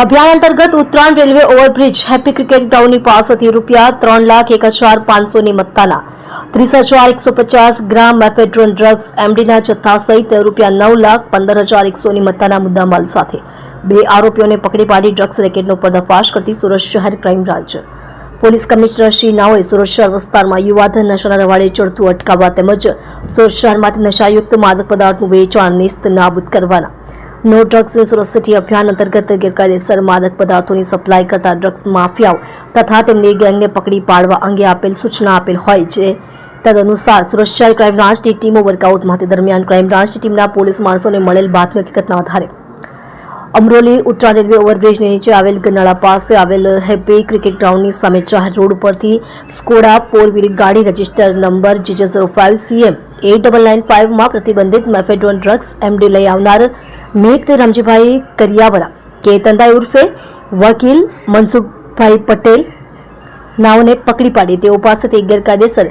અભિયાન અંતર્ગત Uttarayan railway overbridge happy cricket ગ્રાઉન્ડની પાસેથી રૂપિયા ત્રણ લાખ એક હજાર પાંચસોની મત્તાના, ત્રીસ હજાર એકસો પચાસ ગ્રામ મેફેડ્રોન ડ્રગ્સ એમડીના જથ્થા સહિત રૂપિયા નવ લાખ પંદર હજાર એકસોની મત્તાના મુદ્દામાલ સાથે. બે આરોપીઓને પકડી પાડી ડ્રગ્સ રેકેટનો પર્દાફાશ કરતી સુરત શહેર crime branch. Police commissioner Shri નાઓએ Surat શહેર વિસ્તારમાં યુવાધન નશાના રવાડે ચડતું અટકાવવા તેમજ સુરત શહેરમાંથી નશાયુક્ત માદક પદાર્થનું વેચાણ નિસ્ત નાબૂદ કરવાના નો ડ્રગ્સ સુરત અભિયાન અંતર્ગત ગેરકાયદેસર માદક પદાર્થોની સપ્લાય કરતા ડ્રગ્સ માફિયાઓ તથા તેમની ગેંગને પકડી પાડવા અંગે આપેલ સૂચના આપેલ હોય છે. તદનુસાર અનુસાર શહેર ક્રાઇમ બ્રાન્ચની ટીમો વર્કઆઉટમાં તે દરમિયાન ક્રાઇમ બ્રાન્ચની ટીમના પોલીસ માણસોને મળેલ બાતમી હકીકતના આધારે અમરોલી ઉત્તરા રેલવે ઓવરબ્રિજની નીચે આવેલ ગનાળા પાસે આવેલ હેપી ક્રિકેટ ગ્રાઉન્ડની સામે જાહેર રોડ પરથી સ્કોડા ફોર વ્હીલ ગાડી register number GJ zero five CM eight double nine ફાઇવમાં પ્રતિબંધિત મેફેડ્રોન ડ્રગ્સ એમડી લઈ આવનાર મેઘ રામજીભાઈ કરિયાવરા કે તંદાઈ ઉર્ફે વકીલ મનસુખભાઈ પટેલ નાઓને પકડી પાડી. તેઓ પાસેથી ગેરકાયદેસર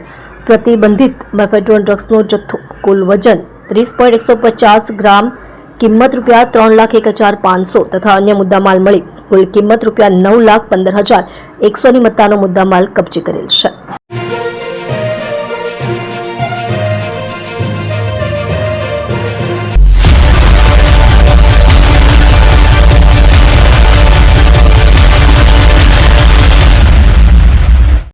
પ્રતિબંધિત મેફેડ્રોન ડ્રગ્સનો જથ્થો, કુલ વજન ત્રીસ પોઈન્ટ એકસો પચાસ ગ્રામ, કિંમત રૂપિયા ત્રણ લાખ એક હજાર પાંચસો તથા અન્ય મુદ્દામાલ મળી કુલ કિંમત રૂપિયા નવ લાખ પંદર હજાર એકસોની મત્તાનો મુદ્દામાલ કબજે કરેલ છે.